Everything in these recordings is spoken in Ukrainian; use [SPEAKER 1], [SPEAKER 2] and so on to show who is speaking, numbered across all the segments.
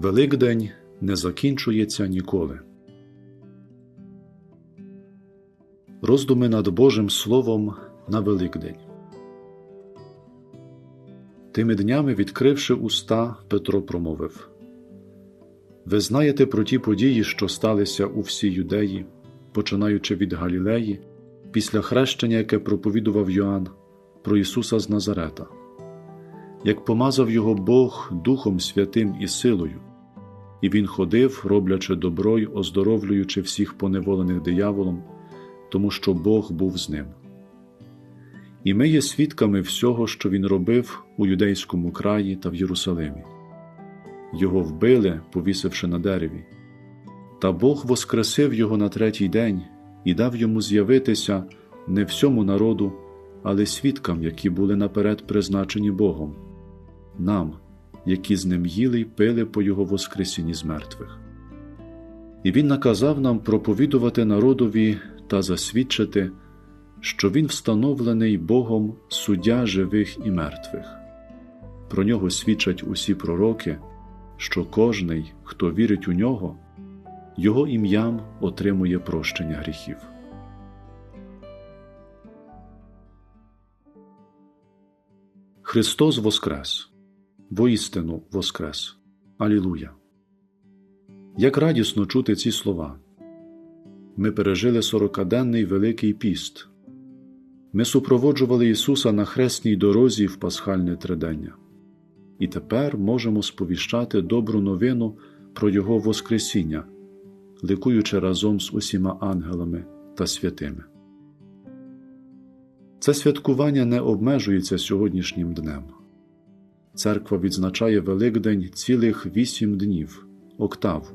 [SPEAKER 1] Великдень не закінчується ніколи. Роздуми над Божим Словом на Великдень. Тими днями, відкривши уста, Петро промовив Ви знаєте про ті події, що сталися у всій юдеї, починаючи від Галілеї, після хрещення, яке проповідував Йоанн про Ісуса з Назарета, як помазав його Бог Духом Святим і силою, і Він ходив, роблячи добро й оздоровлюючи всіх поневолених дияволом, тому що Бог був з ним. І ми є свідками всього, що він робив у юдейському краї та в Єрусалимі. Його вбили, повісивши на дереві. Та Бог воскресив його на третій день і дав йому з'явитися не всьому народу, але свідкам, які були наперед призначені Богом, нам, які з ним їли й пили по Його Воскресінні з мертвих. І Він наказав нам проповідувати народові та засвідчити, що Він встановлений Богом суддя живих і мертвих. Про нього свідчать усі пророки, що кожний, хто вірить у нього, його ім'ям отримує прощення гріхів. Христос Воскрес! Воістину Воскрес! Алілуя! Як радісно чути ці слова! Ми пережили сорокаденний Великий піст. Ми супроводжували Ісуса на хресній дорозі в пасхальне тридення, і тепер можемо сповіщати добру новину про Його Воскресіння, ликуючи разом з усіма ангелами та святими. Це святкування не обмежується сьогоднішнім днем. Церква відзначає Великдень цілих вісім днів, октаву.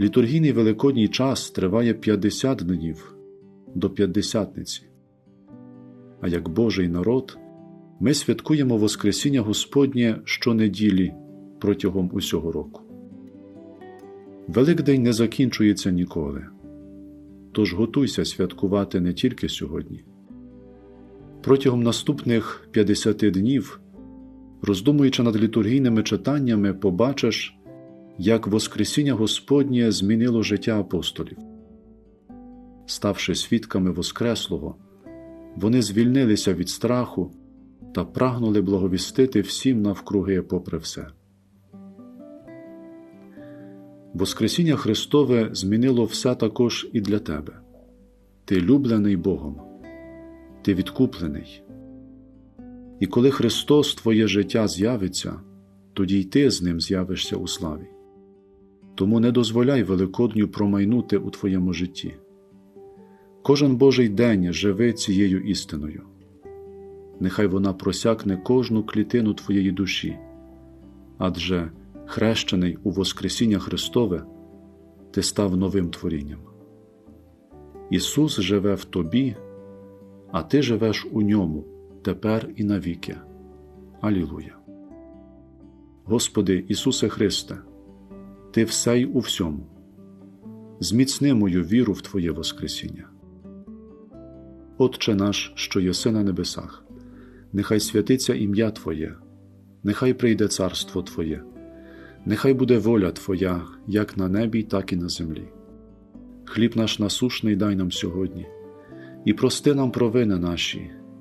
[SPEAKER 1] Літургійний великодній час триває 50 днів до П'ятдесятниці. А як Божий народ, ми святкуємо Воскресіння Господнє щонеділі протягом усього року. Великдень не закінчується ніколи, тож готуйся святкувати не тільки сьогодні. Протягом наступних 50 днів, роздумуючи над літургійними читаннями, побачиш, як Воскресіння Господнє змінило життя апостолів. Ставши свідками Воскреслого, вони звільнилися від страху та прагнули благовістити всім навкруги попри все. Воскресіння Христове змінило все також і для тебе. Ти люблений Богом, ти відкуплений. І коли Христос твоє життя з'явиться, тоді й ти з ним з'явишся у славі. Тому не дозволяй Великодню промайнути у твоєму житті. Кожен Божий день живи цією істиною. Нехай вона просякне кожну клітину твоєї душі, адже, хрещений у Воскресіння Христове, ти став новим творінням. Ісус живе в тобі, а ти живеш у ньому тепер і навіки. Алілуя. Господи Ісусе Христе, Ти все й у всьому. Зміцни мою віру в Твоє Воскресіння. Отче наш, що єси на небесах, нехай святиться ім'я Твоє, нехай прийде царство Твоє, нехай буде воля Твоя, як на небі, так і на землі. Хліб наш насушний дай нам сьогодні, і прости нам провини наші,